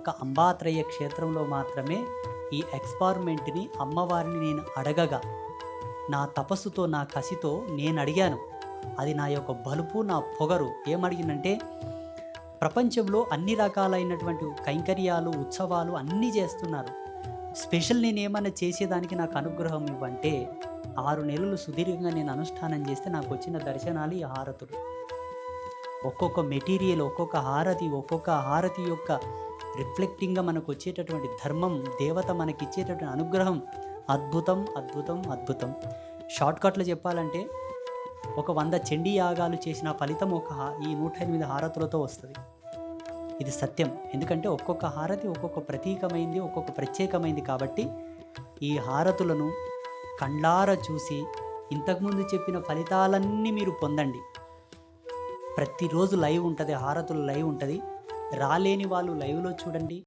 ఒక్క అంబాత్రయ్య క్షేత్రంలో మాత్రమే ఈ ఎక్స్పారిమెంట్ని అమ్మవారిని నేను అడగగా నా తపస్సుతో నా కసితో నేను అడిగాను. అది నా యొక్క బలుపు నా పొగరు. ఏమడిగినంటే ప్రపంచంలో అన్ని రకాలైనటువంటి కైంకర్యాలు ఉత్సవాలు అన్నీ చేస్తున్నారు. స్పెషల్ నేను ఏమైనా చేసేదానికి నాకు అనుగ్రహం ఇవ్వంటే ఆరు నెలలు సుదీర్ఘంగా నేను అనుష్ఠానం చేస్తే నాకు వచ్చిన దర్శనాలు ఈ హారతులు. ఒక్కొక్క మెటీరియల్ ఒక్కొక్క హారతి ఒక్కొక్క హారతి యొక్క రిఫ్లెక్టింగ్గా మనకు వచ్చేటటువంటి ధర్మం దేవత మనకి ఇచ్చేటటువంటి అనుగ్రహం అద్భుతం అద్భుతం అద్భుతం. షార్ట్కట్లో చెప్పాలంటే ఒక వంద చండీ యాగాలు చేసిన ఫలితం ఒక ఈ నూట ఎనిమిది హారతులతో వస్తుంది. ఇది సత్యం. ఎందుకంటే ఒక్కొక్క హారతి ఒక్కొక్క ప్రతీకమైంది ఒక్కొక్క ప్రత్యేకమైంది కాబట్టి ఈ హారతులను కండ్లార చూసి ఇంతకుముందు చెప్పిన ఫలితాలన్నీ మీరు పొందండి. ప్రతిరోజు లైవ్ ఉంటుంది హారతులు లైవ్ ఉంటుంది. రాలేని వాళ్ళు లైవ్లో చూడండి.